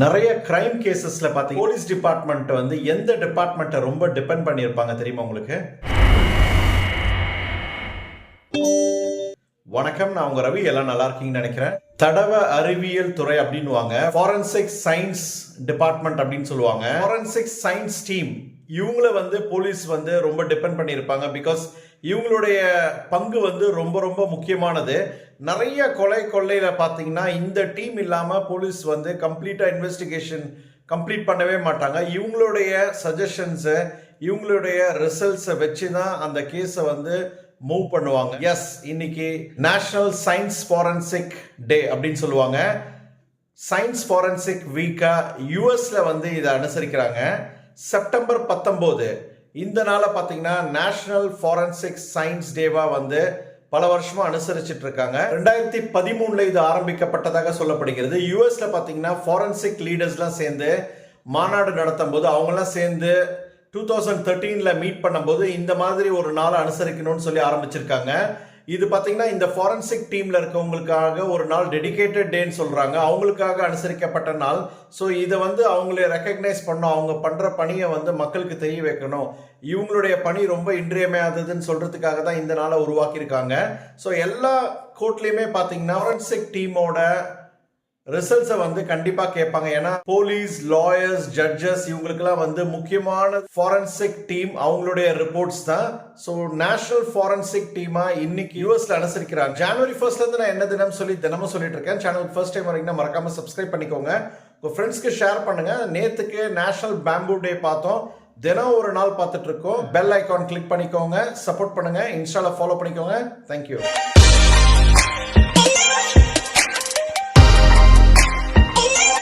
நிறைய கிரைம் கேசஸ்ல பார்த்தீங்க police department வந்து எந்த டிபார்ட்மெண்ட்டை ரொம்ப டிபெண்ட் பண்ணியிருப்பாங்க தெரியுமா உங்களுக்கு? வணக்கம் நான் உங்க ரவி. எல்லாம் நல்லா இருக்கீங்கன்னு நினைக்கிறேன். தடவ அறிவியல் துறை அப்படின்னுவாங்க. ஃபாரன்சிக் சயின்ஸ் டிபார்ட்மெண்ட் அப்படின்னு சொல்லுவாங்க. ஃபாரன்சிக் சயின்ஸ் டீம் இவங்கள வந்து போலீஸ் வந்து ரொம்ப டிபெண்ட் பண்ணியிருப்பாங்க பிகாஸ் இவங்களுடைய பங்கு வந்து ரொம்ப ரொம்ப முக்கியமானது. நிறைய கொலை கொள்ளையில் பார்த்தீங்கன்னா இந்த டீம் இல்லாமல் போலீஸ் வந்து கம்ப்ளீட்டாக இன்வெஸ்டிகேஷன் கம்ப்ளீட் பண்ணவே மாட்டாங்க. இவங்களுடைய சஜஷன்ஸை இவங்களுடைய ரிசல்ட்ஸை வச்சு தான் அந்த கேஸை வந்து மூவ் பண்ணுவாங்க. எஸ் இன்னைக்கு நேஷனல் சயின்ஸ் ஃபாரன்சிக் டே அப்படின்னு சொல்லுவாங்க. சயின்ஸ் ஃபாரன்சிக் வீக்கா யூஎஸில் வந்து இதை அனுசரிக்கிறாங்க. செப்டம்பர் பத்தொம்போது இந்த நாளை பார்த்தீங்கன்னா நேஷனல் ஃபாரன்சிக் சயின்ஸ் டேவா வந்து பல வருஷமா அனுசரிச்சுட்டு இருக்காங்க. ரெண்டாயிரத்தி பதிமூணுல இது ஆரம்பிக்கப்பட்டதாக சொல்லப்படுகிறது. யூஎஸ்ல பார்த்தீங்கன்னா ஃபாரன்சிக் லீடர்ஸ்லாம் சேர்ந்து மாநாடு நடத்தும் போது அவங்கெல்லாம் சேர்ந்து டூ தௌசண்ட் தேர்ட்டீனில் மீட் பண்ணும்போது இந்த மாதிரி ஒரு நாளை அனுசரிக்கணும்னு சொல்லி ஆரம்பிச்சிருக்காங்க. இது பார்த்தீங்கன்னா இந்த ஃபாரன்சிக் டீமில் இருக்கவங்களுக்காக ஒரு நாள் டெடிகேட்டட் டேன்னு சொல்கிறாங்க அவங்களுக்காக அனுசரிக்கப்பட்ட நாள். ஸோ இதை வந்து அவங்கள ரெக்கக்னைஸ் பண்ணணும். அவங்க பண்ணுற பணியை வந்து மக்களுக்கு தெரிய வைக்கணும். இவங்களுடைய பணி ரொம்ப இன்றியமையாததுன்னு சொல்கிறதுக்காக தான் இந்த நாளை உருவாக்கியிருக்காங்க. ஸோ எல்லா கோர்ட்லேயுமே பார்த்தீங்கன்னா ஃபாரன்சிக் டீமோட ரிசல்ட்ஸை வந்து கண்டிப்பாக கேட்பாங்க. ஏன்னா போலீஸ் லாயர்ஸ் ஜட்ஜஸ் இவங்களுக்கெல்லாம் வந்து முக்கியமான ஃபாரன்சிக் டீம் அவங்களுடைய ரிப்போர்ட்ஸ் தான். ஸோ நேஷனல் ஃபாரன்சிக் டீமாக இன்னைக்கு யூஎஸ்ல அனுசரிக்கிறாங்க. ஜனவரி ஃபர்ஸ்ட்லேருந்து நான் என்ன தினம் சொல்லி தினமும் சொல்லிட்டு இருக்கேன். சேனல் ஃபர்ஸ்ட் டைம் வரைக்கும் மறக்காம சப்ஸ்கிரைப் பண்ணிக்கோங்க. உங்கள் ஃப்ரெண்ட்ஸ்க்கு ஷேர் பண்ணுங்க. நேத்துக்கு நேஷனல் பேம்பூ டே பார்த்தோம். தினம் ஒரு நாள் பார்த்துட்டு இருக்கோம். பெல் ஐகான் கிளிக் பண்ணிக்கோங்க. சப்போர்ட் பண்ணுங்க. இன்ஸ்டால ஃபாலோ பண்ணிக்கோங்க. தேங்க்யூ